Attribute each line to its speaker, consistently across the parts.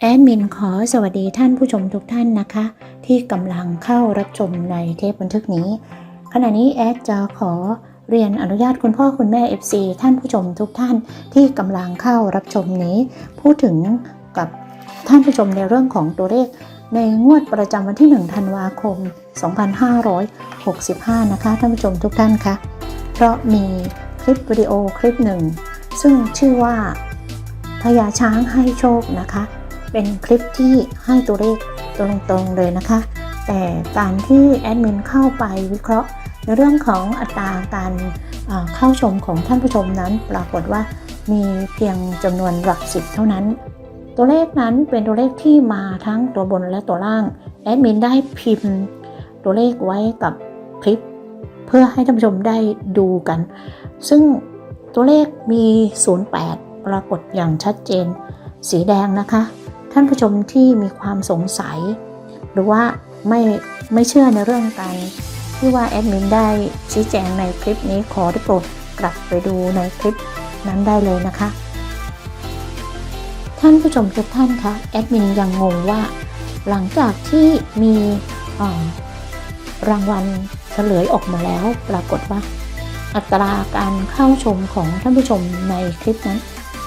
Speaker 1: แอดมินขอสวัสดีท่านผู้ชมทุกท่านนะคะ ที่กำลังเข้ารับชมในเทปบันทึกนี้ ขณะนี้แอดจะขอเรียนอนุญาตคุณพ่อคุณแม่ FC ท่านผู้ชมทุกท่านที่กำลังเข้ารับชมนี้ พูดถึงกับท่านผู้ชมในเรื่องของตัวเลข ในงวดประจำวันที่ 1 ธันวาคม 2565 นะคะ ท่านผู้ชมทุกท่านคะเพราะมีคลิปวิดีโอคลิปหนึ่ง ซึ่งชื่อว่าพญาช้างให้โชคนะคะ เป็นคลิปที่ให้ตัวเลขตรงๆเลยนะคะ แต่การที่แอดมินเข้าไปวิเคราะห์ ในเรื่องของอัตราการเข้าชมของท่านผู้ชมนั้น ปรากฏว่ามีเพียงจำนวนหลักสิบเท่านั้น ตัวเลขนั้นเป็นตัวเลขที่มาทั้งตัวบนและตัวล่าง แอดมินได้พิมพ์ ตัวเลขไว้กับคลิป เพื่อให้ท่านผู้ชมได้ดูกัน ซึ่งตัวเลขมี 08 ปรากฏอย่างชัดเจน สีแดงนะคะ ท่านผู้ชมที่มีความสงสัย หรือว่าไม่ไม่เชื่อในเรื่องการที่ว่าแอดมินได้ชี้แจงในคลิปนี้ขอได้โปรดกลับไปดูในคลิปนั้นได้เลยนะคะ ท่านผู้ชมทุกท่านคะแอดมินยังงงว่า หลังจากที่มีรางวัลเฉลยออกมาแล้ว ปรากฏว่า อัตราการเข้าชมของท่านผู้ชมในคลิปนั้น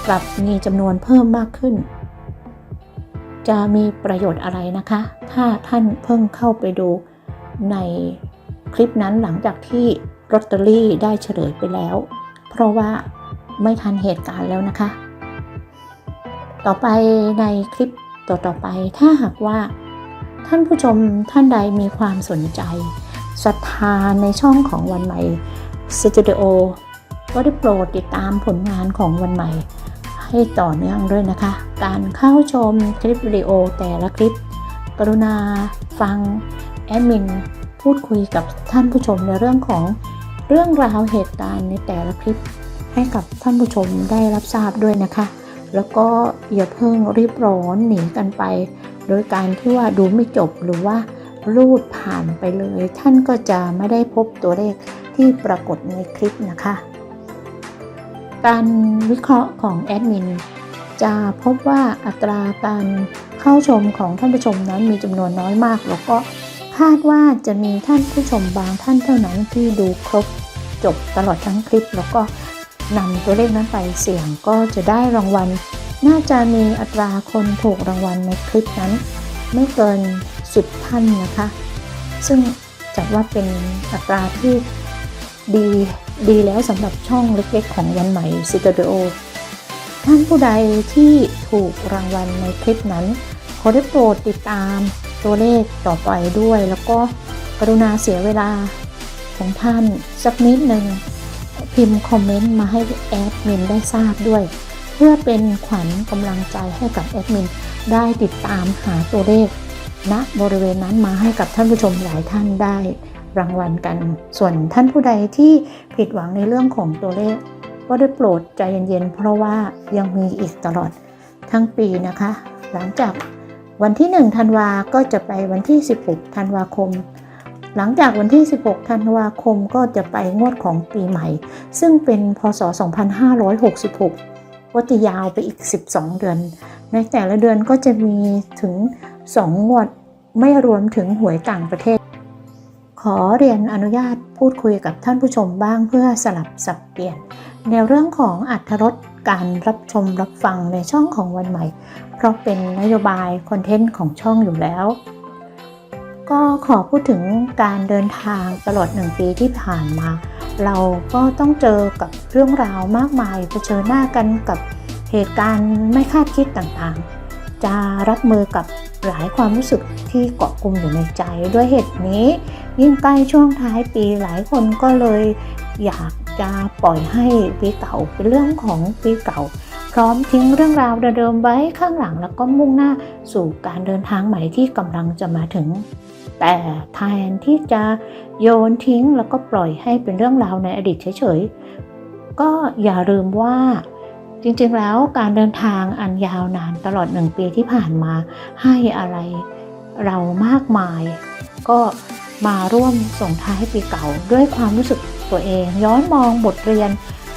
Speaker 1: กลับมีจำนวนเพิ่มมากขึ้น จะมีประโยชน์อะไรนะคะ ถ้าท่านเพิ่งเข้าไปดูในคลิปนั้นหลังจากที่ลอตเตอรี่ได้เฉลยไปแล้ว เพราะว่าไม่ทันเหตุการณ์แล้วนะคะ ต่อไปในคลิปต่อๆไปถ้าหากว่า ท่านผู้ชมท่านใดมีความสนใจศรัทธาในช่องของวันใหม่สตูดิโอก็ได้โปรดติดตามผลงานของวันใหม่ ให้ต่อเนื่องด้วยนะคะ การเข้าชมคลิปวิดีโอแต่ละคลิป กรุณาฟังแอดมินพูดคุยกับท่านผู้ชมในเรื่องของเรื่องราวเหตุการณ์ในแต่ละคลิป ให้กับท่านผู้ชมได้รับทราบด้วยนะคะ แล้วก็อย่าเพิ่งรีบร้อนหนีกันไป โดยการที่ว่าดูไม่จบหรือว่ารูดผ่านไปเลย ท่านก็จะไม่ได้พบตัวเลขที่ปรากฏในคลิปนะคะ การวิเคราะห์ของแอดมินจะพบว่าอัตราการเข้าชมของท่านผู้ชมนั้นมีจำนวนน้อยมาก แล้วก็คาดว่าจะมีท่านผู้ชมบางท่านเท่านั้นที่ดูครบจบตลอดทั้งคลิป แล้วก็นำตัวเลขนั้นไปเสี่ยงก็จะได้รางวัล น่าจะมีอัตราคนถูกรางวัลในคลิปนั้น ไม่เกิน 10 ท่านนะคะ ซึ่งจัดว่าเป็นอัตราที่ดี ดีแล้วสำหรับช่องเล็กๆ ของวันใหม่สตูดิโอท่านผู้ใดที่ถูกรางวัลในคลิปนั้น ขอได้โปรดติดตามตัวเลขต่อไปด้วย แล้วก็กรุณาเสียเวลาของท่านสักนิดหนึ่งพิมพ์คอมเมนต์มาให้แอดมินได้ทราบด้วย เพื่อเป็นขวัญกำลังใจให้กับแอดมินได้ติดตามหาตัวเลขณบริเวณนั้นมาให้กับท่านผู้ชมหลายท่านได้ รางวัลกัน ส่วนท่านผู้ใดที่ผิดหวังในเรื่องของตัวเลข ก็ได้โปรดใจเย็นๆ เพราะว่ายังมีอีกตลอดทั้งปีนะคะ หลังจากวันที่ 1 ธันวาก็จะไปวันที่ 16 ธันวาคม หลังจากวันที่ 16 ธันวาคมก็จะไปงวดของปีใหม่ ซึ่งเป็นพศ 2566 ก็จะยาวไปอีก 12 เดือน ในแต่ละเดือนก็จะมีถึง 2 งวดไม่รวมถึงหวยต่างประเทศ ขอเรียนอนุญาตพูดคุยกับท่านผู้ชมบ้างเพื่อสลับสับเปลี่ยน ในเรื่องของอัธรสการรับชมรับฟังในช่องของวันใหม่ เพราะเป็นนโยบายคอนเทนต์ของช่องอยู่แล้ว ก็ขอพูดถึงการเดินทางตลอดหนึ่งปีที่ผ่านมา เราก็ต้องเจอกับเรื่องราวมากมายเผชิญหน้ากันกับเหตุการณ์ไม่คาดคิดต่างๆ จะรับมือกับ หลายความรู้สึกที่เกาะกลุ่มอยู่ในใจ ด้วยเหตุนี้ ยิ่งใกล้ช่วงท้ายปีหลายคนก็เลยอยากจะปล่อยให้ปีเก่าเป็นเรื่องของปีเก่า พร้อมทิ้งเรื่องราวเดิมๆไว้ข้างหลังแล้วก็มุ่งหน้าสู่การเดินทางใหม่ที่กำลังจะมาถึง แต่แทนที่จะโยนทิ้งแล้วก็ปล่อยให้เป็นเรื่องราวในอดีตเฉยๆก็อย่าลืมว่า จริงๆแล้วการเดินทางอันยาวนานตลอดหนึ่งปีที่ผ่านมาให้อะไรเรามากมาย ก็มาร่วมส่งท้ายปีเก่าด้วยความรู้สึกตัวเอง ย้อนมองบทเรียน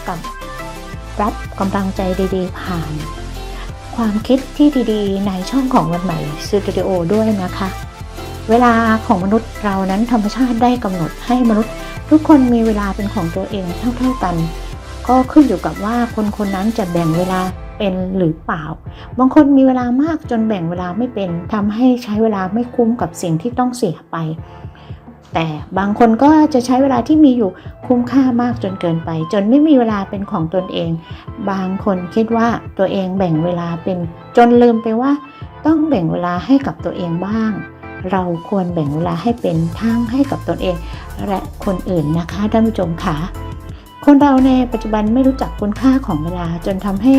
Speaker 1: กับรับกำลังใจดีๆ ผ่าน ความคิดที่ดีๆ ในช่องของวันใหม่สตูดิโอด้วยนะคะ เวลาของมนุษย์เรานั้นธรรมชาติได้กำหนดให้มนุษย์ ทุกคนมีเวลาเป็นของตัวเองเท่า ๆกัน ก็ขึ้นอยู่กับว่าคนคนนั้นจะแบ่งเวลาเป็นหรือเปล่า บางคนมีเวลามากจนแบ่งเวลาไม่เป็นทำให้ใช้เวลาไม่คุ้มกับสิ่งที่ต้องเสียไป แต่บางคนก็จะใช้เวลาที่มีอยู่คุ้มค่ามากจนเกินไป จนไม่มีเวลาเป็นของตนเอง บางคนคิดว่าตัวเองแบ่งเวลาเป็น จนลืมไปว่า ต้องแบ่งเวลาให้กับตัวเองบ้าง เราควรแบ่งเวลาให้เป็นทั้งให้กับตนเอง และคนอื่นนะคะท่านผู้ชมค่ะ คนเราในปัจจุบันไม่รู้จักคุณค่าของเวลา จนทำให้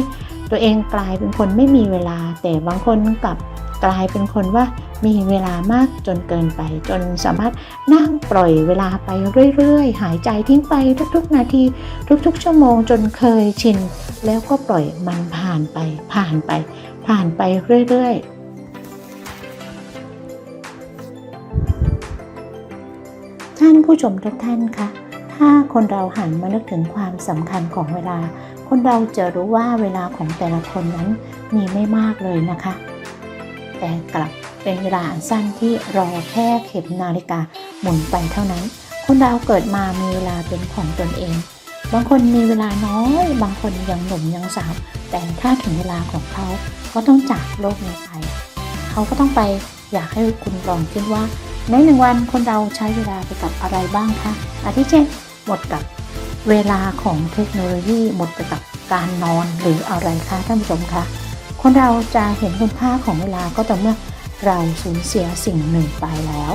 Speaker 1: ตัวเองกลายเป็นคนไม่มีเวลา แต่บางคนกลับกลายเป็นคนว่ามีเวลามากจนเกินไป จนสามารถนั่งปล่อยเวลาไปเรื่อยๆ หายใจทิ้งไปทุกๆ นาที ทุกๆ ชั่วโมงจนเคยชิน แล้วก็ปล่อยมันผ่านไป ผ่านไป ผ่านไปเรื่อยๆท่านผู้ชมทุกท่านคะ ถ้าคนเราหันมานึกถึงความสำคัญของเวลา คนเราจะรู้ว่าเวลาของแต่ละคนนั้นมีไม่มากเลยนะคะ แต่กลับเป็นเวลาอันสั้นที่รอแค่เข็มนาฬิกาหมุนไปเท่านั้น คนเราเกิดมามีเวลาเป็นของตนเอง บางคนมีเวลาน้อย บางคนยังหนุ่มยังสาว แต่ถ้าถึงเวลาของเขาก็ต้องจากโลกนี้ไป เขาก็ต้องไปอยากให้คุณลองคิดว่า ในหนึ่งวันคนเราใช้เวลาไปกับอะไรบ้างคะ อาทิเช่น หมดกับเวลาของเทคโนโลยีหมดไปกับการนอนหรืออะไรคะท่านผู้ชมคะ คนเราจะเห็นคุณค่าของเวลาก็ต่อเมื่อเราสูญเสียสิ่งหนึ่งไปแล้ว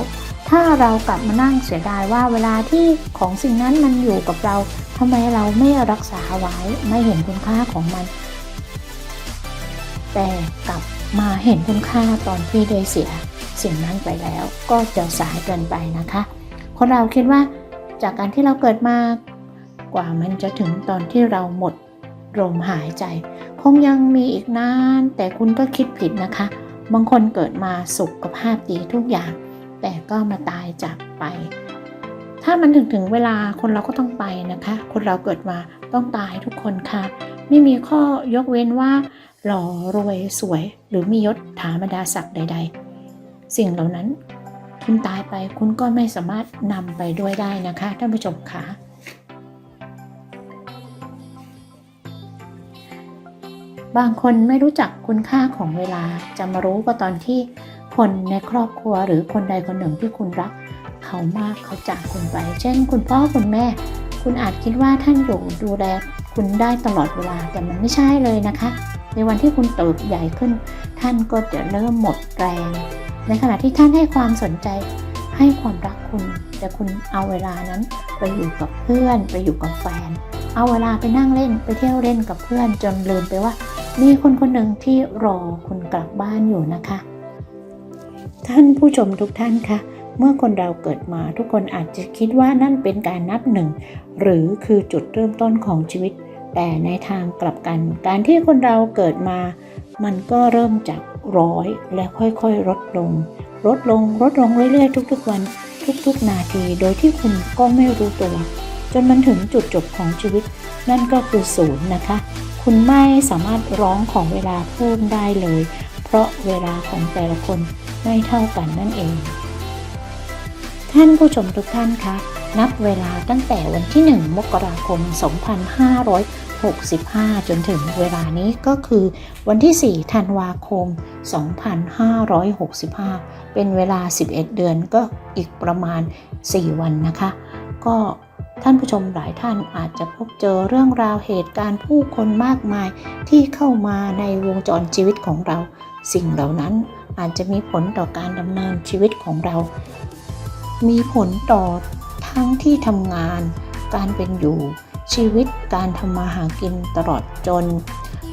Speaker 1: ถ้าเรากลับมานั่งเสียดายว่าเวลาที่ของสิ่งนั้นมันอยู่กับเราทำไมเราไม่รักษาไว้ไม่เห็นคุณค่าของมัน แต่กลับมาเห็นคุณค่าตอนที่ได้เสียสิ่งนั้นไปแล้วก็จะสายเกินไปนะคะ คนเราคิดว่าจากการที่เราเกิดมากว่ามันจะถึงตอนที่เราหมดลมหายใจ คงยังมีอีกนาน แต่คุณก็คิดผิดนะคะ บางคนเกิดมาสุขภาพดีทุกอย่าง แต่ก็มาตายจากไป ถ้ามันถึงถึงเวลาคนเราก็ต้องไปนะคะ คนเราเกิดมาต้องตายทุกคนค่ะ ไม่มีข้อยกเว้นว่า หล่อรวยสวยหรือมียศถาบรรดาศักดิ์ใด ๆ สิ่งเหล่านั้นคุณตายไปคุณก็ไม่สามารถนำไปด้วยได้นะคะท่านผู้ชมคะบางคนไม่รู้จักคุณค่าของเวลาจะมารู้ก็ตอนที่คนในครอบครัวหรือคนใดคนหนึ่งที่คุณรัก เขามากเขาจากคุณไป เช่น คุณพ่อคุณแม่ คุณอาจคิดว่าท่านอยู่ดูแลคุณได้ตลอดเวลาแต่มันไม่ใช่เลยนะคะ ในวันที่คุณเติบใหญ่ขึ้น ท่านก็จะเริ่มหมดแรง ในขณะที่ท่านให้ความสนใจ ให้ความรักคุณ แต่คุณเอาเวลานั้นไปอยู่กับเพื่อน ไปอยู่กับแฟน เอาเวลาไปนั่งเล่น ไปเที่ยวเล่นกับเพื่อนจนลืมไปว่า มีคนคนหนึ่งที่รอคุณกลับบ้านอยู่นะคะ ท่านผู้ชมทุกท่านคะเมื่อคนเราเกิดมาทุกคนอาจจะคิดว่านั่นเป็นการนับหนึ่ง หรือคือจุดเริ่มต้นของชีวิต แต่ในทางกลับกัน การที่คนเราเกิดมา มันก็เริ่มจากร้อยและค่อยๆลดลง ลดลงลดลงเรื่อยๆ ทุกๆวัน ทุกๆ นาที โดยที่คุณก็ไม่รู้ตัว จนมันถึงจุดจบของชีวิต นั่นก็คือศูนย์นะคะ คุณไม่สามารถร้องของเวลาเพิ่มได้เลย เพราะเวลาของแต่ละคนไม่เท่ากันนั่นเอง ท่านผู้ชมทุกท่านคะนับเวลาตั้งแต่วันที่ 1 มกราคม 2565 จนถึงเวลานี้ก็คือวันที่ 4 ธันวาคม 2565 เป็นเวลา 11 เดือนก็อีกประมาณ 4 วันนะคะ ก็ท่านผู้ชมหลายท่านอาจจะพบเจอเรื่องราวเหตุการณ์ผู้คนมากมายที่เข้ามาในวงจรชีวิตของเรา สิ่งเหล่านั้นอาจจะมีผลต่อการดำเนินชีวิตของเรา มีผลต่อทั้งที่ทำงาน การเป็นอยู่ ชีวิตการทำมาหากินตลอดจน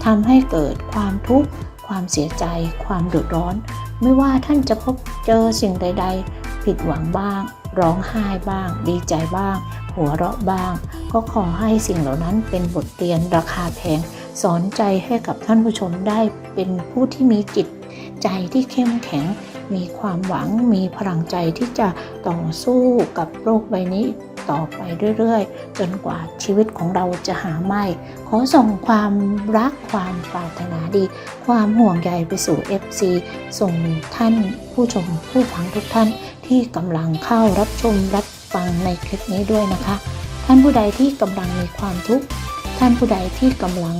Speaker 1: ทำให้เกิดความทุกข์ ความเสียใจ ความเดือดร้อน ไม่ว่าท่านจะพบเจอสิ่งใด ๆ ผิดหวังบ้าง ร้องไห้บ้าง ดีใจบ้าง หัวเราะบ้าง ก็ขอให้สิ่งเหล่านั้นเป็นบทเรียนราคาแพง สอนใจให้กับท่านผู้ชมได้เป็นผู้ที่มีจิตใจที่เข้มแข็ง มีความหวัง มีพลังใจที่จะต่อสู้กับโรคใบนี้ ต่อไปเรื่อยๆ จนกว่าชีวิตของเราจะหาไม่ ขอส่งความรักความปรารถนาดี ความห่วงใยไปสู่ FC ส่งท่านผู้ชมผู้ฟังทุกท่านที่กำลังเข้ารับชมรับฟังในคลิปนี้ด้วยนะคะ ท่านผู้ใดที่กำลังมีความทุกข์ท่านผู้ใดที่กำลัง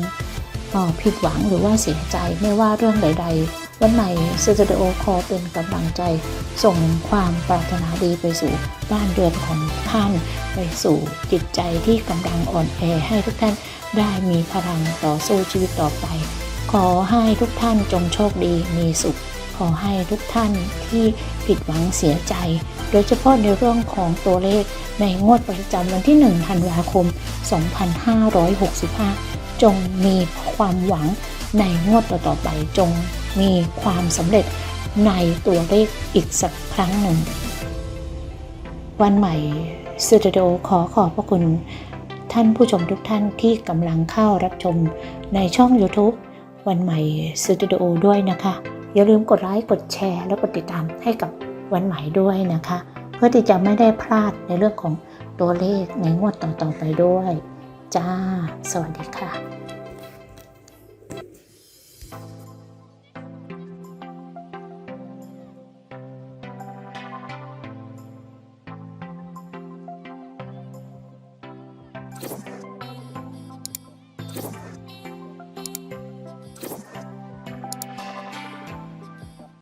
Speaker 1: ออผิดหวังหรือว่าเสียใจไม่ว่าเรื่องใด ๆ วันใหม่สตูดิโอคอเป็นกำลังใจ ส่งความปรารถนาดีไปสู่บ้านเรือนของท่าน ไปสู่จิตใจที่กำลังอ่อนแอให้ทุกท่านได้มีพลังต่อสู้ชีวิตต่อไป ขอให้ทุกท่านจงโชคดีมีสุข ขอให้ทุกท่านที่ผิดหวังเสียใจ โดยเฉพาะในเรื่องของตัวเลขในงวดประจำวันที่ 1 ธันวาคม 2565 จงมีความหวังในงวดต่อๆไปจง มีความสำเร็จในตัวเลขอีกสักครั้งหนึ่ง วันใหม่สตูดิโอขอขอบพระคุณ ท่านผู้ชมทุกท่านที่กำลังเข้ารับชมในช่อง YouTube วันใหม่สตูดิโอด้วยนะคะ อย่าลืมกดไลค์กดแชร์ และกดติดตามให้กับวันใหม่ด้วยนะคะ เพื่อที่จะไม่ได้พลาดในเรื่องของตัวเลขในงวดต่อๆไปด้วย จ้า สวัสดีค่ะ